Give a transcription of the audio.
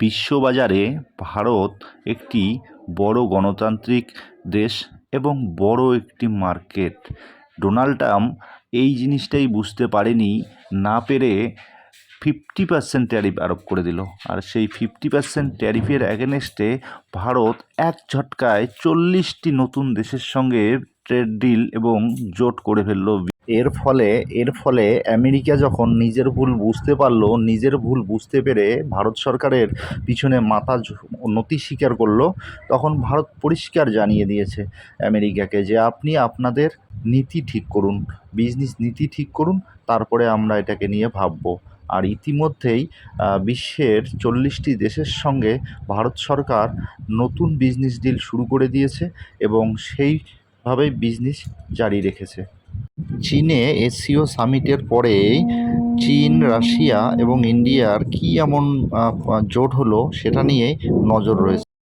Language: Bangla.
বিশ্ববাজারে ভারত একটি বড় গণতান্ত্রিক দেশ এবং বড় একটি মার্কেট। ডোনাল্ড ট্রাম্প এই জিনিসটাই বুঝতে পারেনি, না পেরে ফিফটি পার্সেন্ট ট্যারিফ আরোপ করে দিল। আর সেই ফিফটি পার্সেন্ট ট্যারিফের অ্যাগেনস্টে ভারত এক ঝটকায় চল্লিশটি নতুন দেশের সঙ্গে ট্রেড ডিল এবং জোট করে ফেলল। এর ফলে এর ফলে আমেরিকা যখন নিজের ভুল বুঝতে পারল, নিজের ভুল বুঝতে পেরে ভারত সরকারের পিছনে মাথা নতি স্বীকার করল, তখন ভারত পরিষ্কার জানিয়ে দিয়েছে আমেরিকাকে যে আপনি আপনাদের নীতি ঠিক করুন বিজনেস নীতি ঠিক করুন, তারপরে আমরা এটাকে নিয়ে ভাববো। আর ইতিমধ্যেই বিশ্বের চল্লিশটি দেশের সঙ্গে ভারত সরকার নতুন বিজনেস ডিল শুরু করে দিয়েছে এবং সেইভাবেই বিজনেস জারি রেখেছে। চীনে এসিও সামিটের পরে চীন, রাশিয়া এবং ইন্ডিয়ার কী এমন জোট হলো সেটা নিয়ে নজর রয়েছে।